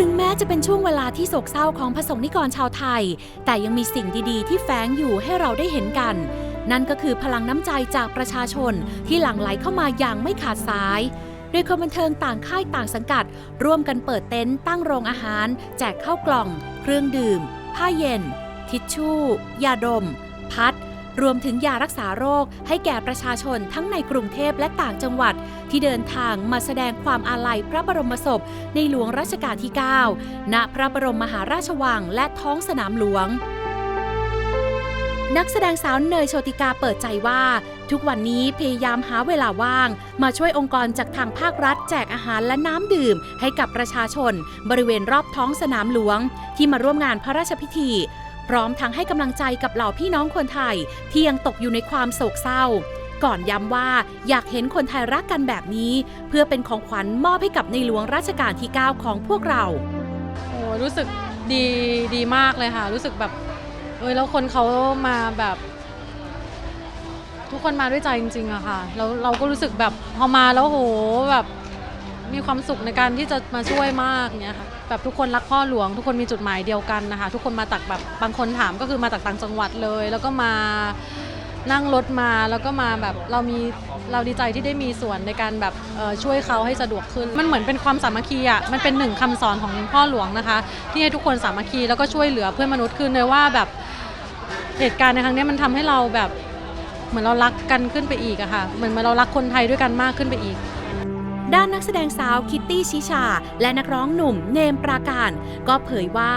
ถึงแม้จะเป็นช่วงเวลาที่โศกเศร้าของพระสงฆ์นิกรชาวไทย แต่ยังมีสิ่งดีๆ ที่แฝงอยู่ให้เราได้เห็นกัน นั่นก็คือพลังน้ำใจจากประชาชนที่หลั่งไหลเข้ามาอย่างไม่ขาดสาย โดยคนบันเทิงต่างค่ายต่างสังกัด ร่วมกันเปิดเต็นท์ตั้งโรงอาหาร แจกข้าวกล่อง เครื่องดื่ม ผ้าเย็น ทิชชู่ ยาดม พัด รวมถึงยารักษาโรคให้แก่ประชาชนทั้งในกรุงเทพและต่างจังหวัด ที่เดินทางมาแสดงความอาลัยพระบรมศพ ในหลวงรัชกาลที่ 9 ณพระบรมมหาราชวังและท้องสนามหลวงนักแสดงสาวเนยโชติกาเปิดใจว่า ทุกวันนี้พยายามหาเวลาว่าง มาช่วยองค์กรจากทางภาครัฐ แจกอาหารและน้ำดื่ม ให้กับประชาชน บริเวณรอบท้องสนามหลวง ที่มาร่วมงานพระราชพิธี พร้อมทั้งให้กำลังใจกับเหล่าพี่น้องคนไทย ที่ยังตกอยู่ในความโศกเศร้า ก่อนย้ำว่าอยากเห็นคนไทยรักกันแบบนี้ เพื่อเป็นของขวัญมอบให้กับในหลวงรัชกาลที่ 9 ของพวกเรา โอ้รู้สึกดีดีมากเลยค่ะ รู้สึกแบบเอยแล้วคนเขามาแบบ ทุกคนมาด้วยใจจริงๆอะค่ะแล้วเราก็รู้สึกแบบพอมาแล้วโหแบบ มีความสุขในการที่จะมาช่วยมากเนี่ยค่ะแบบทุกคนรักพ่อหลวง ทุกคนมีจุดหมายเดียวกันนะคะทุกคนมาจากแบบบางคนถามก็คือมาจากต่างจังหวัดเลย แล้วก็มานั่งรถมาแล้วก็มาแบบเรามีเราดีใจที่ได้มีส่วนในการแบบช่วยเขาให้สะดวกขึ้น มันเหมือนเป็นความสามัคคีอะมันเป็นหนึ่งคำสอนของพ่อหลวงนะคะ ที่ให้ทุกคนสามัคคีแล้วก็ช่วยเหลือเพื่อนมนุษย์คือเลยว่าแบบเหตุการณ์ในครั้งนี้มันทำให้เราแบบเหมือนเรารักกันขึ้นไปอีกอะค่ะเหมือนเรารักคนไทยด้วยกันมากขึ้นไปอีก ด้านนักแสดงสาวคิตตี้ชิชา และนักร้องหนุ่มเนมปราการ ก็เผยว่า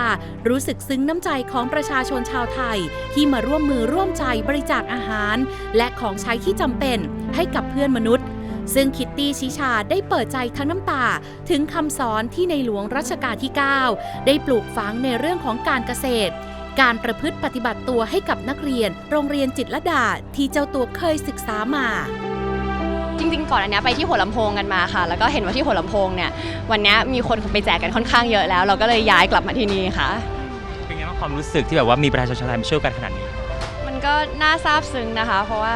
รู้สึกซึ้งน้ำใจของประชาชนชาวไทย ที่มาร่วมมือร่วมใจบริจาคอาหาร และของใช้ที่จำเป็นให้กับเพื่อนมนุษย์ซึ่งคิตตี้ชิชาได้เปิดใจทั้งน้ำตา ถึงคำสอนที่ในหลวงรัชกาลที่ 9 ได้ปลูกฝังในเรื่องของการเกษตร การประพฤติปฏิบัติตัวให้กับนักเรียน โรงเรียนจิตรลดาที่เจ้าตัวเคยศึกษามา จริงๆก่อนอันเนี้ยไปที่หัวลำโพงกันมาค่ะ แล้วก็เห็นว่าที่หัวลำโพงเนี่ยวันเนี้ยมีคนไปแจกกันค่อนข้างเยอะแล้ว เราก็เลยย้ายกลับมาที่นี่ค่ะ เป็นไงบ้างความรู้สึกที่แบบว่ามีประชาชนชาวไทยมาช่วยกันขนาดนี้ มันก็น่าซาบซึ้งนะคะ เพราะว่า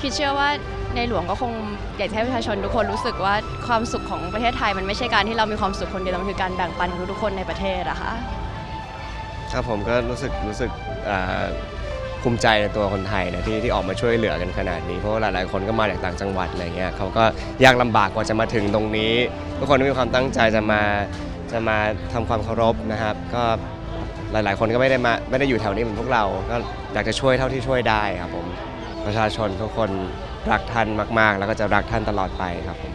คิดเชื่อว่าในหลวงก็คงอยากจะให้ประชาชนทุกคนรู้สึกว่าความสุขของประเทศไทยมันไม่ใช่การที่เรามีความสุขคนเดียวแต่มันคือการแบ่งปันของทุกๆคนในประเทศอะค่ะ ครับผมก็รู้สึกรู้สึกอ่า ภูมิใจในตัวคนไทยนะที่ที่ออกมาช่วยเหลือกันขนาดนี้เพราะว่าหลายๆคนก็มาจากต่างจังหวัดอะไรเงี้ยเขาก็ยากลำบากกว่าจะมาถึงตรงนี้ ทุกคนก็มีความตั้งใจจะมาจะมาทำความเคารพนะครับ ก็หลายๆ คนก็ไม่ได้มาไม่ได้อยู่แถวนี้เหมือนพวกเรา ก็อยากจะช่วยเท่าที่ช่วยได้ครับผมประชาชนทุกคนรักท่านมาก ๆ แล้วก็จะรักท่านตลอดไปครับผม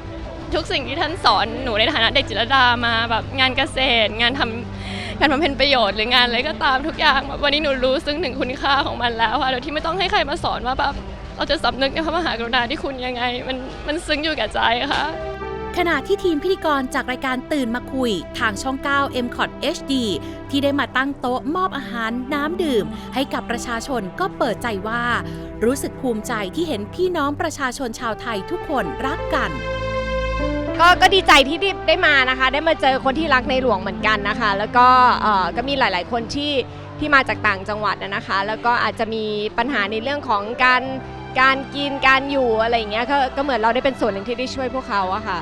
ทุกสิ่งที่ท่านสอนหนูในฐานะเด็กจิตรลดามาแบบงานเกษตรงานทำ งานบำเพ็ญประโยชน์หรืองานอะไรก็ตามทุกอย่างแบบวันนี้หนูรู้ซึ่งถึงคุณค่าของมันแล้วค่ะโดยที่ไม่ต้องให้ใครมาสอนว่าแบบเราจะสำนึกในพระมหากรุณาธิคุณยังไง มันมันซึ้งอยู่กับใจค่ะขณะที่ทีมพิธีกรจากรายการตื่นมาคุย ทางช่อง 9 m c o t HD ที่ได้มาตั้งโต๊ะมอบอาหารน้ำดื่ม ให้กับประชาชนก็เปิดใจว่า รู้สึกภูมิใจที่เห็นพี่น้องประชาชนชาวไทยทุกคนรักกัน ก็ก็ดีใจที่ได้ได้มานะคะ ได้มาเจอคนที่รักในหลวงเหมือนกันนะคะ แล้วก็เอ่อก็มีหลาย ๆ คนที่ที่มาจากต่างจังหวัดนะนะคะ แล้วก็อาจจะมีปัญหาในเรื่องของการการกินการอยู่อะไรอย่างเงี้ยก็ก็เหมือนเราได้เป็นส่วนหนึ่งที่ได้ช่วยพวกเขาอะค่ะ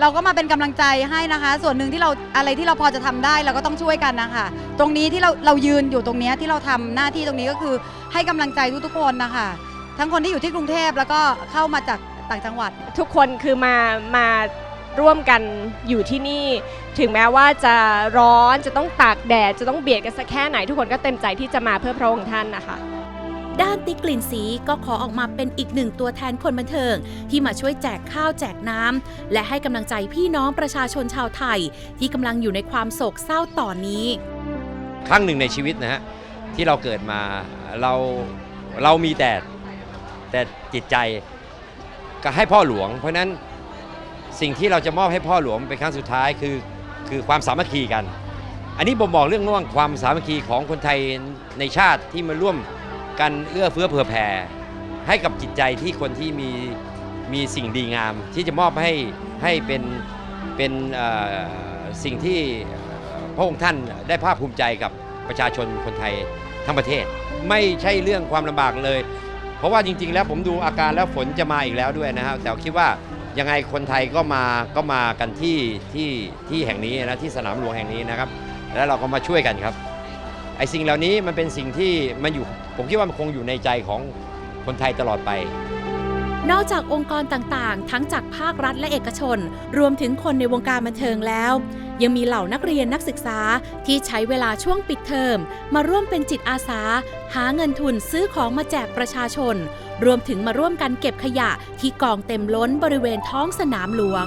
เราก็มาเป็นกำลังใจให้นะคะ ส่วนหนึ่งที่เราอะไรที่เราพอจะทำได้เราก็ต้องช่วยกันนะคะตรงนี้ที่เราเรายืนอยู่ตรงเนี้ยที่เราทำหน้าที่ตรงนี้ก็คือให้กำลังใจทุกๆคนนะคะทั้งคนที่อยู่ที่กรุงเทพแล้วก็เข้ามาจาก ต่างจังหวัด ทุกคนคือมามาร่วมกันอยู่ที่นี่ ถึงแม้ว่าจะร้อนจะต้องตากแดด จะต้องเบียดกันสักแค่ไหน ทุกคนก็เต็มใจที่จะมาเพื่อพระองค์ท่านนะคะด้านติ๊กกลิ่นสีก็ขอออกมาเป็นอีกหนึ่งตัวแทนคนบันเทิง ที่มาช่วยแจกข้าวแจกน้ำและให้กำลังใจพี่น้องประชาชนชาวไทย ที่กำลังอยู่ในความโศกเศร้าตอนนี้ ครั้งหนึ่งในชีวิตนะฮะที่เราเกิดมาเราเรามีแต่แต่จิตใจ ก็ให้พ่อหลวง เพราะฉะนั้นสิ่งที่เราจะมอบให้พ่อหลวงเป็นครั้งสุดท้ายคือคือความสามัคคีกัน อันนี้บ่งบอกเรื่องร่วงความสามัคคีของคนไทยในชาติที่มาร่วมกันเอื้อเฟื้อเผื่อแผ่ให้กับจิตใจที่คนที่มีมีสิ่งดีงาม ที่จะมอบให้ให้เป็นเป็นอ่อสิ่งที่พระองค์ท่านได้ภาคภูมิใจกับประชาชนคนไทยทั้งประเทศ ไม่ใช่เรื่องความลำบากเลย ราะว่าจริง ๆ แล้วผมดูอาการแล้วฝนจะมาอีกแล้วด้วยนะครับแต่คิดว่ายังไงคนไทยก็มาก็มากันที่ที่ที่แห่งนี้นะที่สนามหลวงแห่งนี้นะครับ แล้วเราก็มาช่วยกันครับไอ้สิ่งเหล่านี้มันเป็นสิ่งที่มันอยู่ ผมคิดว่ามันคงอยู่ในใจของคนไทยตลอดไป นอกจากองค์กรต่างๆ ทั้งจากภาครัฐและเอกชน รวมถึงคนในวงการบันเทิงแล้ว ยังมีเหล่านักเรียนนักศึกษาที่ใช้เวลาช่วงปิดเทอม มาร่วมเป็นจิตอาสา หาเงินทุนซื้อของมาแจกประชาชน รวมถึงมาร่วมกันเก็บขยะที่กองเต็มล้นบริเวณท้องสนามหลวง